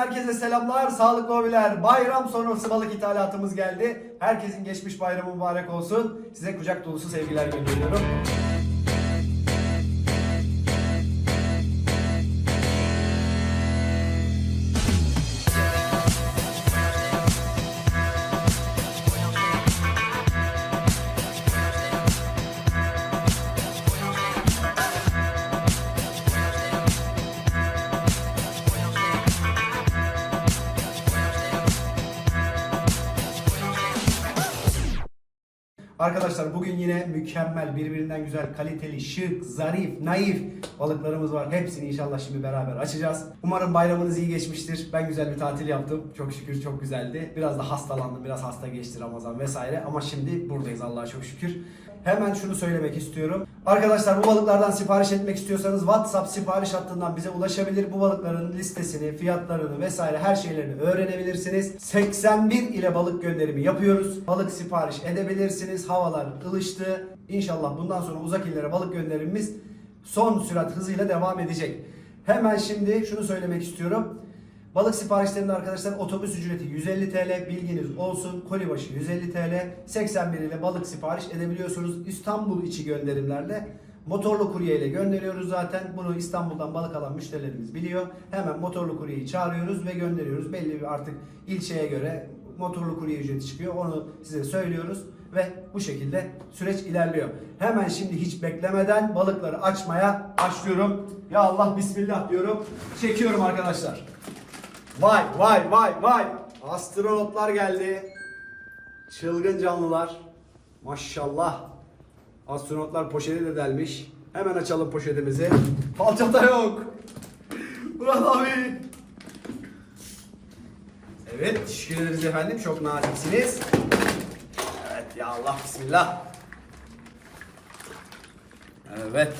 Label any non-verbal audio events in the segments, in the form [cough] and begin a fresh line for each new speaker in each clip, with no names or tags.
herkese selamlar, sağlıklı hobiler. Bayram sonrası balık ithalatımız geldi. Herkesin geçmiş bayramı mübarek olsun. Size kucak dolusu sevgiler gönderiyorum. Arkadaşlar bugün yine mükemmel, birbirinden güzel, kaliteli, şık, zarif, naif balıklarımız var. Hepsini inşallah şimdi beraber açacağız. Umarım bayramınız iyi geçmiştir. Ben güzel bir tatil yaptım. Çok şükür çok güzeldi. Biraz da hastalandım, biraz hasta geçti Ramazan vesaire. Ama şimdi buradayız Allah'a çok şükür. Hemen şunu söylemek istiyorum. Arkadaşlar bu balıklardan sipariş etmek istiyorsanız WhatsApp sipariş hattından bize ulaşabilir. Bu balıkların listesini, fiyatlarını vesaire her şeylerini öğrenebilirsiniz. 81 ile balık gönderimi yapıyoruz. Balık sipariş edebilirsiniz. Havalar ılıştı. İnşallah bundan sonra uzak illere balık gönderimimiz son sürat hızıyla devam edecek. Hemen şimdi şunu söylemek istiyorum. Balık siparişlerinde arkadaşlar otobüs ücreti 150 TL bilginiz olsun. Koli başı 150 TL. 81 ile balık sipariş edebiliyorsunuz. İstanbul içi gönderimlerle motorlu kurye ile gönderiyoruz zaten. Bunu İstanbul'dan balık alan müşterilerimiz biliyor. Hemen motorlu kuryeyi çağırıyoruz ve gönderiyoruz. Belli bir artık ilçeye göre motorlu kurye ücreti çıkıyor. Onu size söylüyoruz ve bu şekilde süreç ilerliyor. Hemen şimdi hiç beklemeden balıkları açmaya başlıyorum. Ya Allah bismillah diyorum. Çekiyorum arkadaşlar. Vay vay vay vay. Astronotlar geldi. Çılgın canlılar. Maşallah. Astronotlar poşeti de delmiş. Hemen açalım poşetimizi. Falçata yok. Murat abi. Evet teşekkür ederiz efendim. Çok naziksiniz. Allah bismillah. Evet.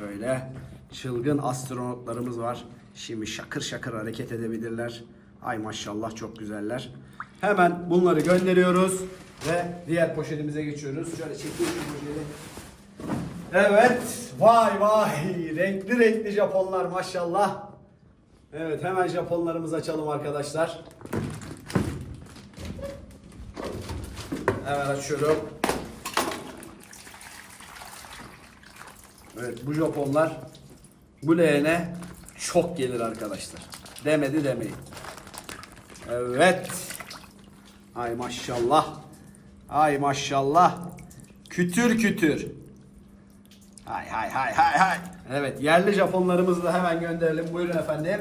Böyle çılgın astronotlarımız var. Şimdi şakır şakır hareket edebilirler. Ay maşallah çok güzeller. Hemen bunları gönderiyoruz ve diğer poşetimize geçiyoruz. Şöyle şu poşeti. Evet. Vay vay. Renkli renkli Japonlar maşallah. Evet hemen Japonlarımızı açalım arkadaşlar. Hemen açıyorum. Evet bu Japonlar bu leğene çok gelir arkadaşlar. Demedi demeyin. Evet. Ay maşallah. Ay maşallah. Kütür kütür. Hay hay hay hay hay. Evet yerli Japonlarımızı da hemen gönderelim. Buyurun efendim.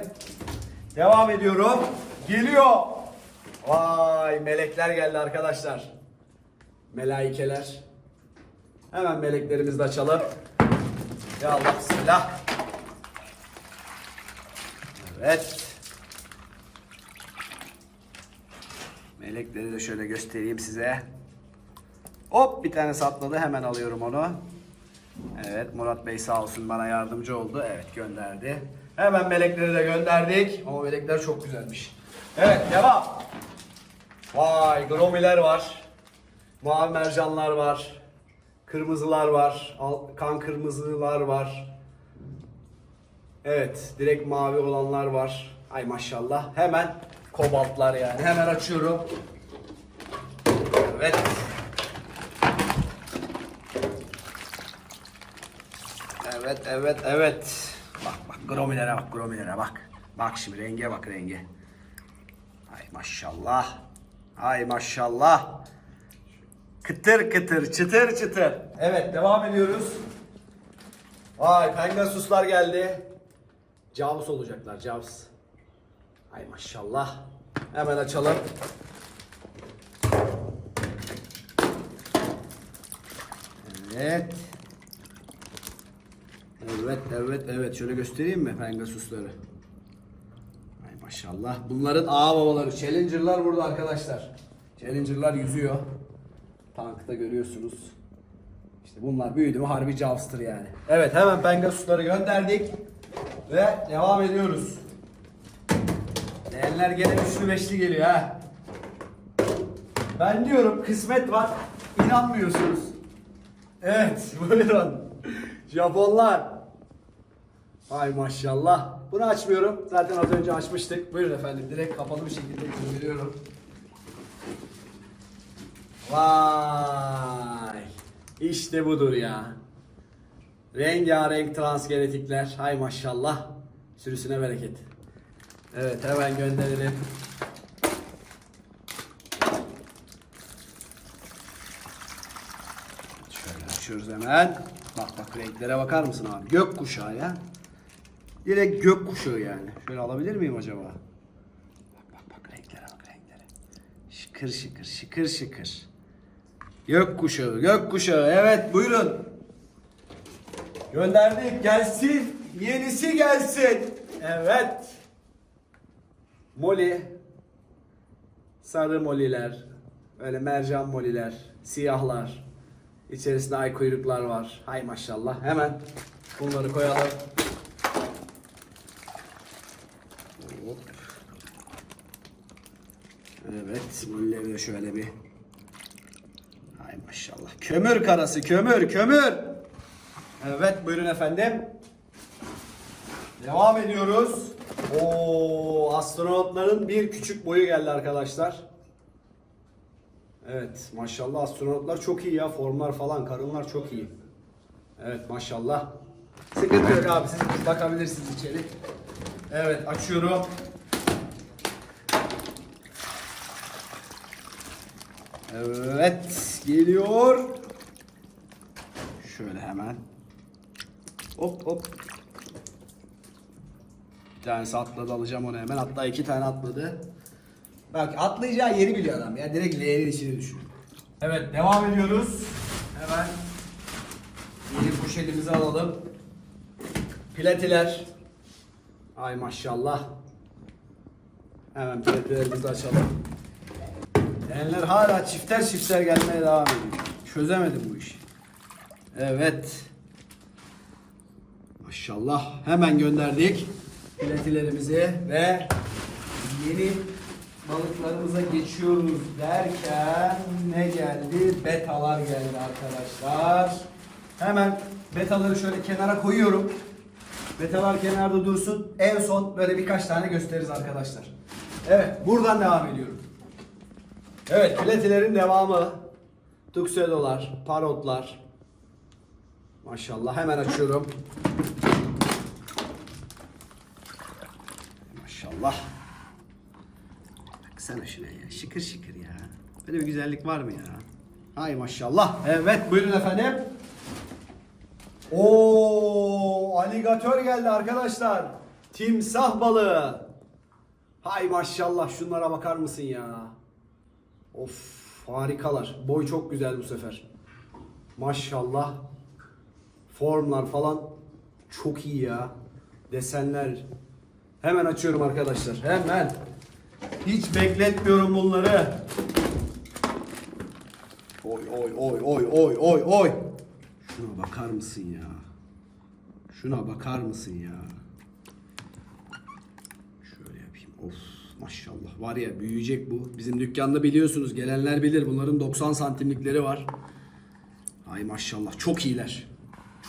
Devam ediyorum. Geliyor. Vay melekler geldi arkadaşlar. Melaikeler. Hemen meleklerimizi de açalım. Ya Allah bismillah. Evet. Melekleri de şöyle göstereyim size. Hop bir tane atladı hemen alıyorum onu. Evet Murat Bey sağ olsun bana yardımcı oldu. Evet gönderdi. Hemen melekleri de gönderdik. Ama melekler çok güzelmiş. Evet devam. Vay gromiler var. Mavi mercanlar var. Kırmızılar var. Kan kırmızılar var. Evet, direkt mavi olanlar var. Ay maşallah. Hemen kobaltlar yani. Hemen açıyorum. Evet. Evet, evet, evet. Bak bak gromilere bak, gromilere bak. Bak şimdi renge bak renge. Ay maşallah. Ay maşallah. Kıtır kıtır, çıtır çıtır. Evet, devam ediyoruz. Vay Pegasuslar geldi. Jaws olacaklar Jaws. Ay maşallah. Hemen açalım. Evet. Evet, evet, evet. Şöyle göstereyim mi Pegasusları? Ay maşallah. Bunların ağ babaları. Challenger'lar burada arkadaşlar. Challenger'lar yüzüyor. Tankta görüyorsunuz. İşte bunlar büyüdü mü harbi Jaws'tır yani. Evet hemen Pegasus'ları gönderdik. Ve devam ediyoruz. Değerler gene üçlü beşli geliyor ha. Ben diyorum kısmet var. inanmıyorsunuz. Evet [laughs] buyurun. Japonlar. Ay maşallah. Bunu açmıyorum. Zaten az önce açmıştık. Buyurun efendim. Direkt kapalı bir şekilde gönderiyorum. Vay. İşte budur ya. Rengarenk transgenetikler. Hay maşallah. Sürüsüne bereket. Evet hemen gönderelim. Şöyle açıyoruz hemen. Bak bak renklere bakar mısın abi? Gök kuşağı ya. Direkt gök kuşağı yani. Şöyle alabilir miyim acaba? Bak bak bak renklere bak renklere. Şıkır şıkır şıkır şıkır. Gök kuşağı gök kuşağı evet buyurun. Gönderdik gelsin. Yenisi gelsin. Evet. Moli. Sarı moliler. Öyle mercan moliler. Siyahlar. İçerisinde ay kuyruklar var. Hay maşallah. Hemen bunları koyalım. Evet. Molileri de şöyle bir. Maşallah. Kömür karası kömür kömür. Evet buyurun efendim. Devam ediyoruz. Oo astronotların bir küçük boyu geldi arkadaşlar. Evet maşallah astronotlar çok iyi ya. Formlar falan karınlar çok iyi. Evet maşallah. Sıkıntı yok abi siz bakabilirsiniz içeri. Evet açıyorum. Evet geliyor. Şöyle hemen. Hop hop. Bir tanesi atladı alacağım onu hemen. Hatta iki tane atladı. Bak atlayacağı yeri biliyor adam ya. Direkt L'nin içine düşüyor. Evet devam ediyoruz. Hemen yeni poşetimizi alalım. Platiler. Ay maşallah. Hemen platilerimizi açalım. Enler hala çifter çifter gelmeye devam ediyor. Çözemedim bu işi. Evet. Maşallah. Hemen gönderdik platilerimizi ve yeni balıklarımıza geçiyoruz derken ne geldi? Betalar geldi arkadaşlar. Hemen betaları şöyle kenara koyuyorum. Betalar kenarda dursun. En son böyle birkaç tane gösteririz arkadaşlar. Evet buradan devam ediyorum. Evet platilerin devamı. Tuxedo'lar, parotlar. Maşallah hemen açıyorum. Maşallah. Baksana şuna ya. Şıkır şıkır ya. Böyle bir güzellik var mı ya? Hay maşallah. Evet buyurun efendim. Oo, aligatör geldi arkadaşlar. Timsah balığı. Hay maşallah şunlara bakar mısın ya? Of harikalar. Boy çok güzel bu sefer. Maşallah. Formlar falan çok iyi ya. Desenler. Hemen açıyorum arkadaşlar. Hemen. Hiç bekletmiyorum bunları. Oy oy oy oy oy oy oy. Şuna bakar mısın ya? Şuna bakar mısın ya? Şöyle yapayım. Of maşallah. Var ya büyüyecek bu. Bizim dükkanda biliyorsunuz gelenler bilir. Bunların 90 santimlikleri var. Ay maşallah. Çok iyiler.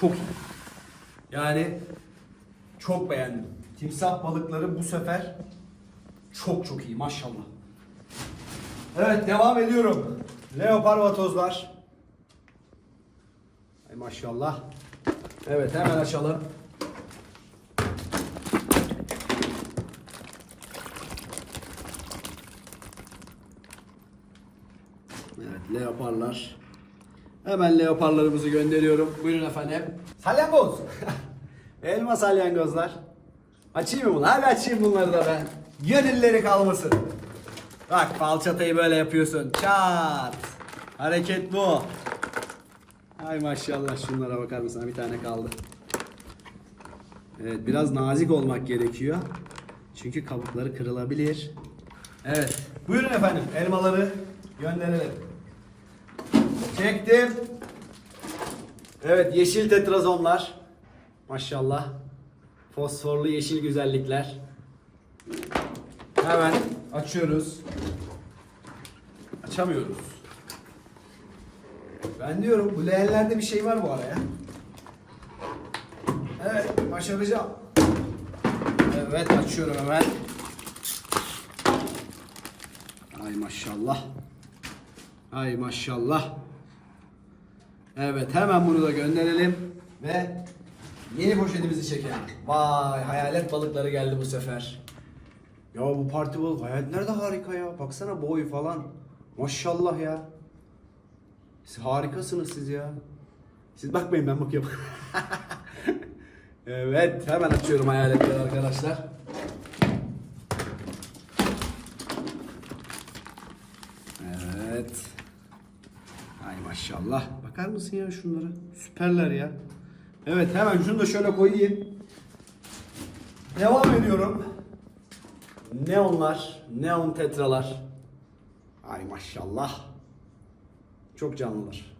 Çok iyi. Yani çok beğendim. Timsah balıkları bu sefer çok çok iyi maşallah. Evet devam ediyorum. Leopar vatozlar. Ay maşallah. Evet hemen açalım. Evet leoparlar. Hemen leoparlarımızı gönderiyorum. Buyurun efendim. Salyangoz. [laughs] Elma salyangozlar. Açayım mı bunu? Hadi açayım bunları da ben. Gönülleri kalmasın. Bak falçatayı böyle yapıyorsun. Çat. Hareket bu. Ay maşallah şunlara bakar mısın? Bir tane kaldı. Evet biraz nazik olmak gerekiyor. Çünkü kabukları kırılabilir. Evet. Buyurun efendim elmaları gönderelim. Çektim. Evet yeşil tetrazonlar. Maşallah. Fosforlu yeşil güzellikler. Hemen açıyoruz. Açamıyoruz. Ben diyorum bu leğenlerde bir şey var bu araya. Evet başaracağım. Evet açıyorum hemen. Ay maşallah. Ay maşallah. Evet hemen bunu da gönderelim ve yeni poşetimizi çekelim. Vay hayalet balıkları geldi bu sefer. Ya bu parti balık hayaletler de harika ya. Baksana boy falan. Maşallah ya. Siz harikasınız siz ya. Siz bakmayın ben bakıyorum. [laughs] evet hemen açıyorum hayaletleri arkadaşlar. Evet. Ay maşallah. Bakar mısın ya şunlara? Süperler ya. Evet hemen şunu da şöyle koyayım. Devam ediyorum. Neonlar, neon tetralar. Ay maşallah. Çok canlılar.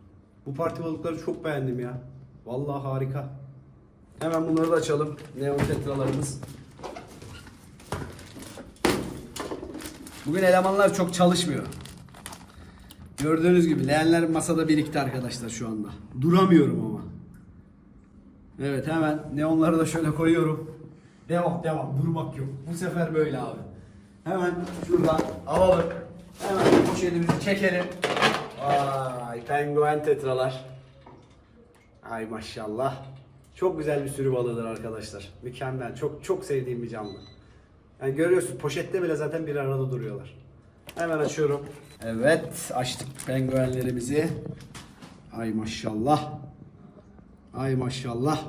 Bu parti balıkları çok beğendim ya. Vallahi harika. Hemen bunları da açalım. Neon tetralarımız. Bugün elemanlar çok çalışmıyor. Gördüğünüz gibi leğenler masada birikti arkadaşlar şu anda. Duramıyorum ama. Evet hemen neonları da şöyle koyuyorum. Devam devam durmak yok. Bu sefer böyle abi. Hemen şuradan alalım. Hemen poşetimizi çekelim. Vay penguen tetralar. Ay maşallah. Çok güzel bir sürü balığıdır arkadaşlar. Mükemmel. Çok çok sevdiğim bir canlı. Yani görüyorsun poşette bile zaten bir arada duruyorlar. Hemen açıyorum. Evet açtık penguenlerimizi. Ay maşallah. Ay maşallah.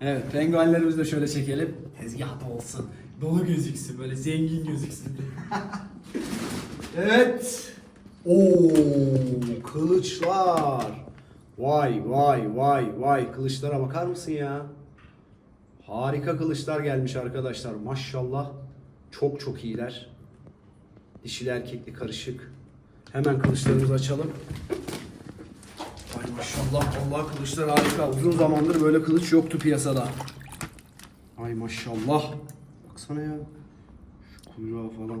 Evet penguenlerimizi de şöyle çekelim. Tezgahta olsun. Dolu gözüksün böyle zengin gözüksün. [laughs] evet. Oo kılıçlar. Vay vay vay vay kılıçlara bakar mısın ya? Harika kılıçlar gelmiş arkadaşlar. Maşallah. Çok çok iyiler. Dişili erkekli karışık. Hemen kılıçlarımızı açalım. Ay maşallah Allah kılıçlar harika. Uzun zamandır böyle kılıç yoktu piyasada. Ay maşallah. Baksana ya. Şu kuyruğa falan.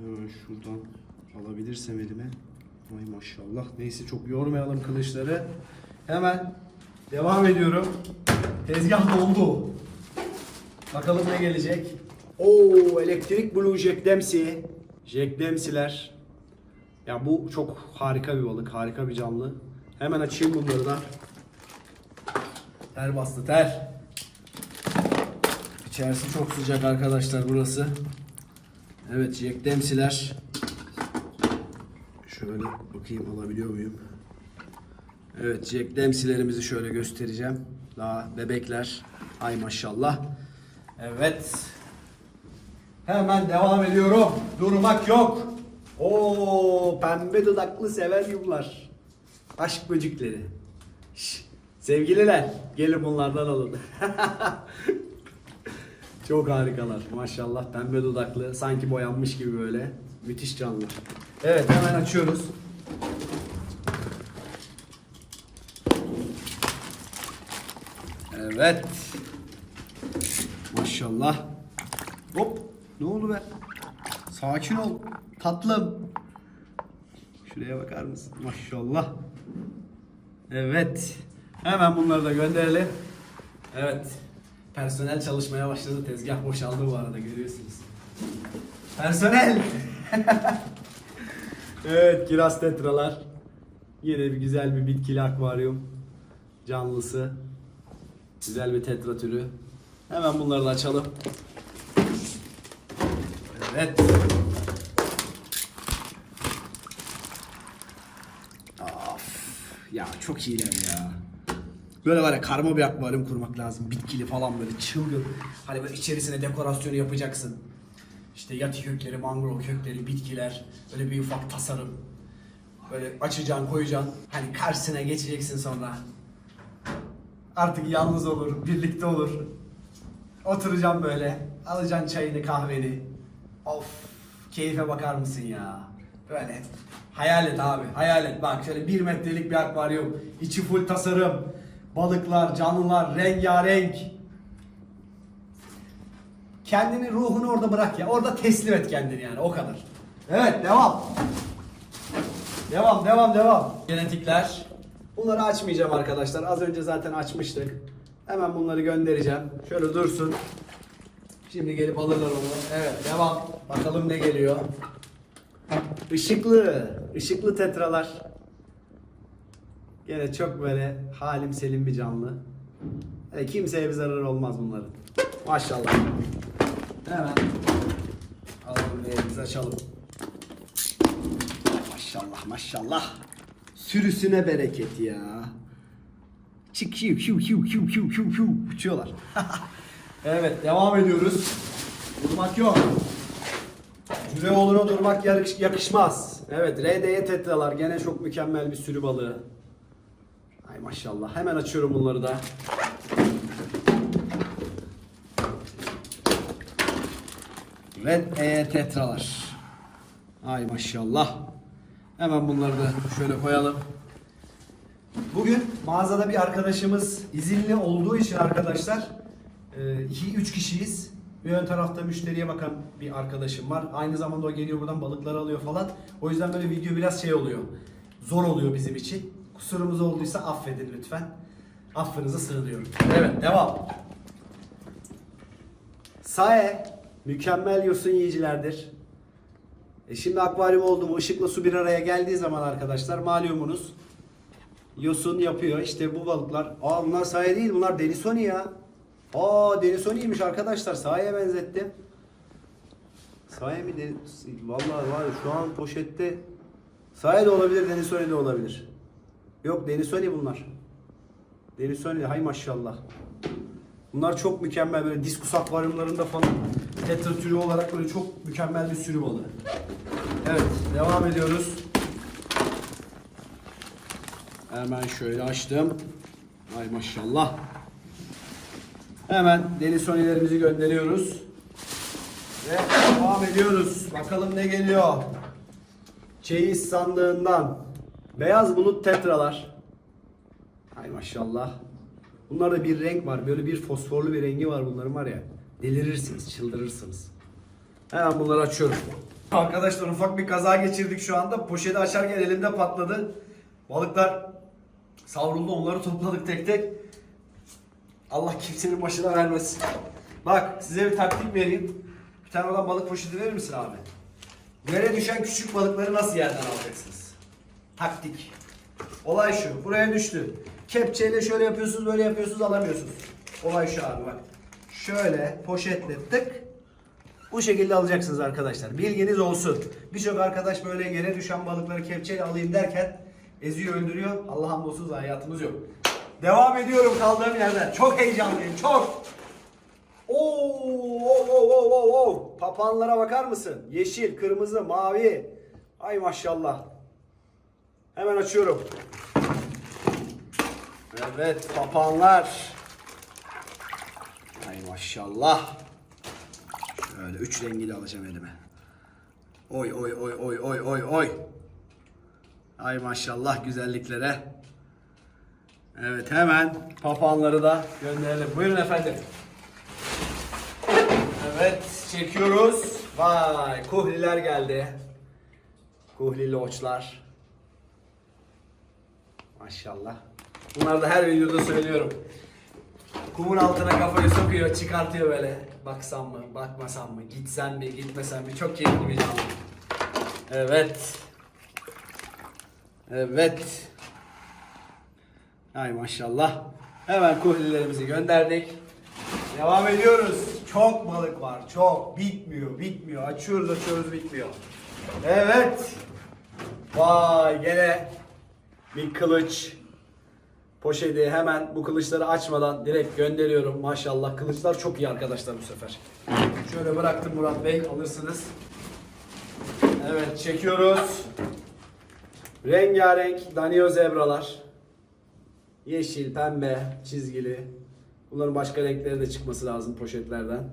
Hemen şuradan alabilirsem elime. Ay maşallah. Neyse çok yormayalım kılıçları. Hemen devam ediyorum. Tezgah doldu. Bakalım ne gelecek. Oo elektrik blue Jack Dempsey. Jack Dempsey'ler. Ya bu çok harika bir balık, harika bir canlı. Hemen açayım bunları da. Ter bastı ter. İçerisi çok sıcak arkadaşlar burası. Evet Jack Dempsey'ler. Şöyle bakayım alabiliyor muyum? Evet Jack Dempsey'lerimizi şöyle göstereceğim. Daha bebekler. Ay maşallah. Evet. Hemen devam ediyorum. Durmak yok. Oo pembe dudaklı sever yumlar. Aşk böcekleri. Şş, sevgililer gelin bunlardan alın. [laughs] Çok harikalar maşallah pembe dudaklı sanki boyanmış gibi böyle müthiş canlı. Evet hemen açıyoruz. Evet. Maşallah. Hop. Ne oldu be? Sakin ol. Tatlım. Şuraya bakar mısın? Maşallah. Evet. Hemen bunları da gönderelim. Evet. Personel çalışmaya başladı. Tezgah boşaldı bu arada görüyorsunuz. Personel. [laughs] evet kiraz tetralar. Yine bir güzel bir bitkili akvaryum. Canlısı. Güzel bir tetra türü. Hemen bunları da açalım. Evet. Of. Ya çok iyiler ya. Böyle var ya karma bir akvaryum kurmak lazım. Bitkili falan böyle çılgın. Hani böyle içerisine dekorasyonu yapacaksın. İşte yati kökleri, mangrove kökleri, bitkiler. Böyle bir ufak tasarım. Böyle açacaksın, koyacaksın. Hani karşısına geçeceksin sonra. Artık yalnız olur, birlikte olur. Oturacağım böyle. Alacaksın çayını, kahveni. Of, keyfe bakar mısın ya? Böyle hayal et abi, hayal et. Bak şöyle bir metrelik bir akvaryum. içi full tasarım. Balıklar, canlılar, rengarenk. Kendini, ruhunu orada bırak ya. Orada teslim et kendini yani, o kadar. Evet, devam. Devam, devam, devam. Genetikler. Bunları açmayacağım arkadaşlar. Az önce zaten açmıştık. Hemen bunları göndereceğim. Şöyle dursun. Şimdi gelip alırlar onu. Evet devam. Bakalım ne geliyor. Işıklı. ışıklı tetralar. Gene çok böyle halim selim bir canlı. Yani kimseye bir zararı olmaz bunların. Maşallah. Hemen alalım elimizi açalım. Maşallah maşallah. Sürüsüne bereket ya. Çık hiu hiu hiu hiu hiu hiu uçuyorlar. [laughs] evet devam ediyoruz. Durmak yok. Cüreoğlu'na durmak yarış- yakışmaz. Evet RD'ye tetralar gene çok mükemmel bir sürü balığı. Ay maşallah hemen açıyorum bunları da. Red E tetralar. Ay maşallah. Hemen bunları da şöyle koyalım. Bugün mağazada bir arkadaşımız izinli olduğu için arkadaşlar 2-3 kişiyiz. Bir ön tarafta müşteriye bakan bir arkadaşım var. Aynı zamanda o geliyor buradan balıkları alıyor falan. O yüzden böyle video biraz şey oluyor. Zor oluyor bizim için. Kusurumuz olduysa affedin lütfen. Affınızı sığınıyorum. Evet devam. Sae mükemmel yosun yiyicilerdir. E şimdi akvaryum oldu mu ışıkla su bir araya geldiği zaman arkadaşlar malumunuz yosun yapıyor. İşte bu balıklar. Aa bunlar saye değil bunlar denisoni ya. Aa denisoni'ymiş arkadaşlar. Sahaya benzettim. Saye mi? De... Vallahi var şu an poşette saye de olabilir, denisoni de olabilir. Yok denisoni bunlar. Denisoni hay maşallah. Bunlar çok mükemmel böyle diskus akvaryumlarında falan tetra türü olarak böyle çok mükemmel bir sürü balığı. Evet devam ediyoruz. Hemen şöyle açtım. Ay maşallah. Hemen denisonilerimizi gönderiyoruz. Ve devam ediyoruz. Bakalım ne geliyor. Çeyiz sandığından. Beyaz bulut tetralar. Ay maşallah. Bunlarda bir renk var. Böyle bir fosforlu bir rengi var bunların var ya. Delirirsiniz, çıldırırsınız. Hemen bunları açıyorum. Arkadaşlar ufak bir kaza geçirdik şu anda. Poşeti açarken elimde patladı. Balıklar savruldu. Onları topladık tek tek. Allah kimsenin başına vermesin. Bak size bir taktik vereyim. Bir tane olan balık poşeti verir misin abi? Yere düşen küçük balıkları nasıl yerden alacaksınız? Taktik. Olay şu. Buraya düştü. Kepçeyle şöyle yapıyorsunuz, böyle yapıyorsunuz, alamıyorsunuz. Olay şu abi bak. Şöyle poşetle tık. Bu şekilde alacaksınız arkadaşlar. Bilginiz olsun. Birçok arkadaş böyle yere düşen balıkları kepçeyle alayım derken eziyor, öldürüyor. Allah hamdolsun hayatımız yok. Devam ediyorum kaldığım yerden. Çok heyecanlıyım, çok. Oo, oo, oo, oo, oo. Papağanlara bakar mısın? Yeşil, kırmızı, mavi. Ay maşallah. Hemen açıyorum. Evet papağanlar. Ay maşallah. Şöyle üç rengi de alacağım elime. Oy oy oy oy oy oy oy. Ay maşallah güzelliklere. Evet hemen papağanları da gönderelim. Buyurun efendim. Evet çekiyoruz. Vay kuhliler geldi. Kuhli loçlar. Maşallah. Bunları da her videoda söylüyorum. Kumun altına kafayı sokuyor, çıkartıyor böyle. Baksam mı, bakmasam mı, gitsem mi, gitmesem mi? Çok keyifli bir canlı. Evet. Evet. Ay maşallah. Hemen kuhlilerimizi gönderdik. Devam ediyoruz. Çok balık var. Çok. Bitmiyor. Bitmiyor. Açıyoruz açıyoruz bitmiyor. Evet. Vay gene bir kılıç. Poşeti hemen bu kılıçları açmadan direkt gönderiyorum. Maşallah kılıçlar çok iyi arkadaşlar bu sefer. Şöyle bıraktım Murat Bey alırsınız. Evet çekiyoruz. Rengarenk Danio zebralar. Yeşil, pembe, çizgili. Bunların başka renkleri de çıkması lazım poşetlerden.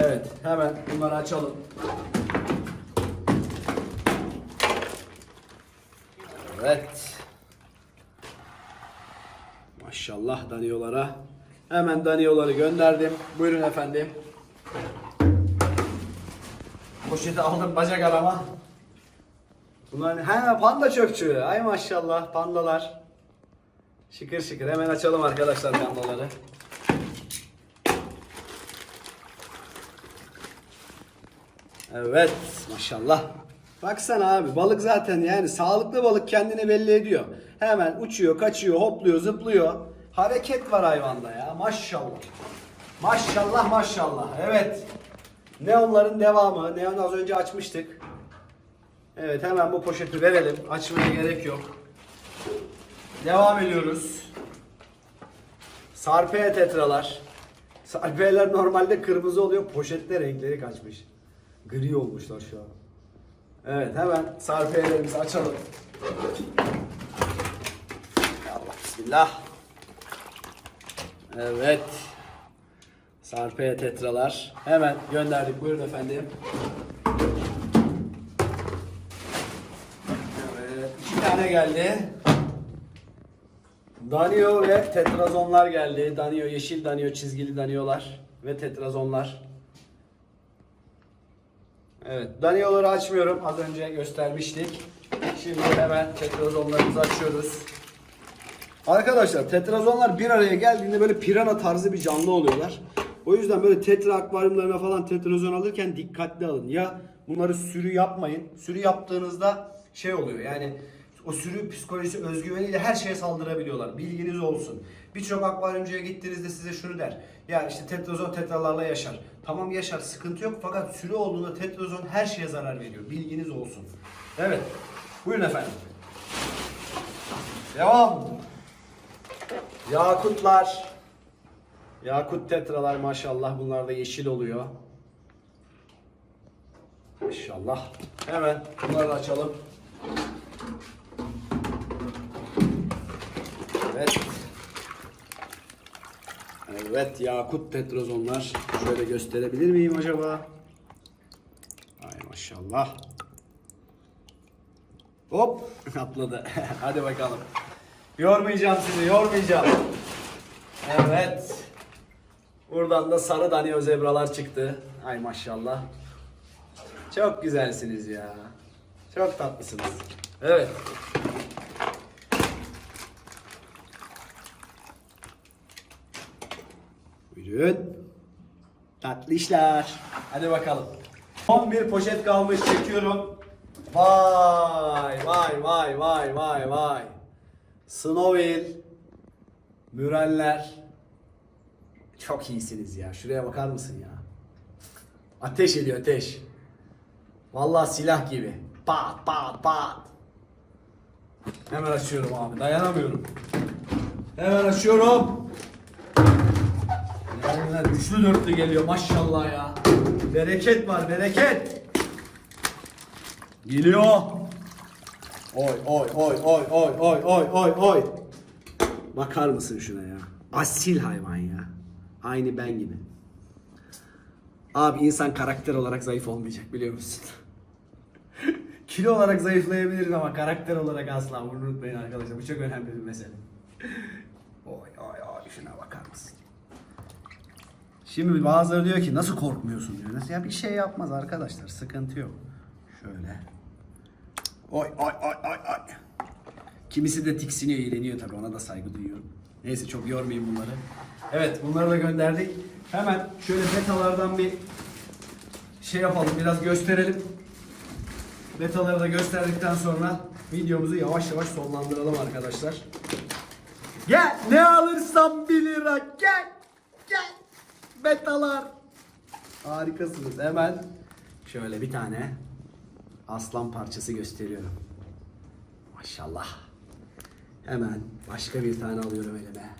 Evet, hemen bunları açalım. Evet. Maşallah Danio'lara. Hemen Danio'ları gönderdim. Buyurun efendim. Poşeti aldım bacak arama. Bunlar he panda çöpçü. Ay maşallah pandalar. Şıkır şıkır. Hemen açalım arkadaşlar pandaları. Evet maşallah. Baksana abi balık zaten yani sağlıklı balık kendini belli ediyor. Hemen uçuyor, kaçıyor, hopluyor, zıplıyor. Hareket var hayvanda ya maşallah. Maşallah maşallah. Evet. Neonların devamı. Neon az önce açmıştık. Evet hemen bu poşeti verelim. Açmaya gerek yok. Devam ediyoruz. Sarpeye tetralar. Sarpeyeler normalde kırmızı oluyor. Poşette renkleri kaçmış. Gri olmuşlar şu an. Evet hemen sarpeyelerimizi açalım. Allah bismillah. Evet. Sarpeye tetralar. Hemen gönderdik. Buyurun efendim. Evet. iki tane geldi. Danio ve tetrazonlar geldi. Danio yeşil danio, çizgili daniolar ve tetrazonlar. Evet, danioları açmıyorum. Az önce göstermiştik. Şimdi hemen tetrazonlarımızı açıyoruz. Arkadaşlar tetrazonlar bir araya geldiğinde böyle pirana tarzı bir canlı oluyorlar. O yüzden böyle tetra akvaryumlarına falan tetrazon alırken dikkatli alın. Ya bunları sürü yapmayın. Sürü yaptığınızda şey oluyor yani o sürü psikolojisi özgüveniyle her şeye saldırabiliyorlar. Bilginiz olsun. Birçok akvaryumcuya gittiğinizde size şunu der. Ya işte tetrazon tetralarla yaşar. Tamam yaşar sıkıntı yok fakat sürü olduğunda tetrazon her şeye zarar veriyor. Bilginiz olsun. Evet. Buyurun efendim. Devam. Yakutlar. Yakut tetralar maşallah bunlar da yeşil oluyor. Maşallah. Hemen bunları açalım. Evet. Evet yakut tetrozonlar. Şöyle gösterebilir miyim acaba? Ay maşallah. Hop [laughs] atladı. [laughs] Hadi bakalım. Yormayacağım sizi yormayacağım. Evet. Buradan da sarı danio zebralar çıktı. Ay maşallah. Çok güzelsiniz ya. Çok tatlısınız. Evet. Buyurun. Tatlı işler. Hadi bakalım. Son bir poşet kalmış çekiyorum. Vay vay vay vay vay vay. Snowville. Mürenler. Çok iyisiniz ya. Şuraya bakar mısın ya? Ateş ediyor ateş. Vallahi silah gibi. Pat pat pat. Hemen açıyorum abi. Dayanamıyorum. Hemen açıyorum. Yani üçlü dörtlü geliyor maşallah ya. Bereket var bereket. Geliyor. Oy oy oy oy oy oy oy oy oy. Bakar mısın şuna ya? Asil hayvan ya. Aynı ben gibi. Abi insan karakter olarak zayıf olmayacak biliyor musun? [laughs] Kilo olarak zayıflayabiliriz ama karakter olarak asla bunu unutmayın arkadaşlar. Bu çok önemli bir mesele. Oy oy oy şuna bakar mısın? Şimdi bazıları diyor ki nasıl korkmuyorsun diyor. Nasıl ya bir şey yapmaz arkadaşlar. Sıkıntı yok. Şöyle. Oy oy oy oy oy. Kimisi de tiksiniyor, iğreniyor tabii. Ona da saygı duyuyorum. Neyse çok yormayayım bunları. Evet bunları da gönderdik. Hemen şöyle betalardan bir şey yapalım. Biraz gösterelim. Betaları da gösterdikten sonra videomuzu yavaş yavaş sonlandıralım arkadaşlar. Gel ne alırsam 1 lira gel gel betalar. Harikasınız hemen şöyle bir tane aslan parçası gösteriyorum. Maşallah. Hemen başka bir tane alıyorum elime.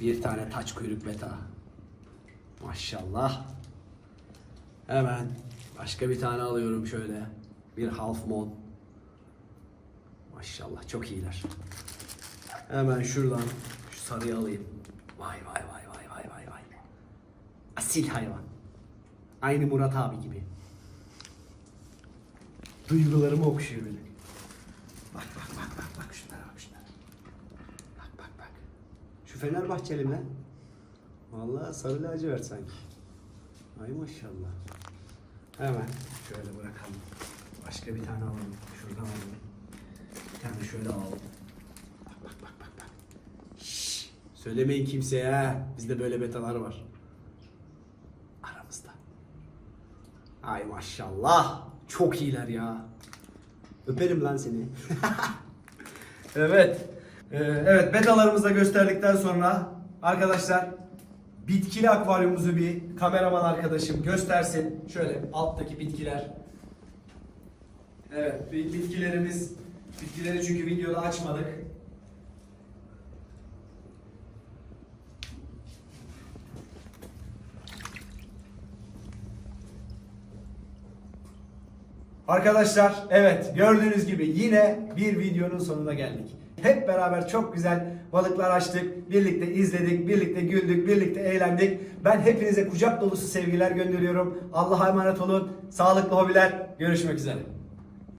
Bir tane taç kuyruk beta. Maşallah. Hemen başka bir tane alıyorum şöyle. Bir half moon. Maşallah çok iyiler. Hemen şuradan şu sarıyı alayım. Vay vay vay. Asil hayvan. Aynı Murat abi gibi. Duygularımı okşuyor beni. Bak bak bak bak bak şunlara bak şunlara. Bak bak bak. Şu Fenerbahçeli mi? Vallahi sarı lacivert sanki. Ay maşallah. Hemen şöyle bırakalım. Başka bir tane alalım. Şuradan alalım. Bir tane şöyle alalım. Bak bak bak bak bak. Şşş, söylemeyin kimseye ha. Bizde böyle betalar var. Hay maşallah. Çok iyiler ya. Öperim lan seni. [laughs] evet. Ee, evet betalarımızı da gösterdikten sonra arkadaşlar bitkili akvaryumumuzu bir kameraman arkadaşım göstersin. Şöyle alttaki bitkiler. Evet bi- bitkilerimiz bitkileri çünkü videoda açmadık. Arkadaşlar evet gördüğünüz gibi yine bir videonun sonuna geldik. Hep beraber çok güzel balıklar açtık, birlikte izledik, birlikte güldük, birlikte eğlendik. Ben hepinize kucak dolusu sevgiler gönderiyorum. Allah'a emanet olun. Sağlıklı hobiler. Görüşmek üzere.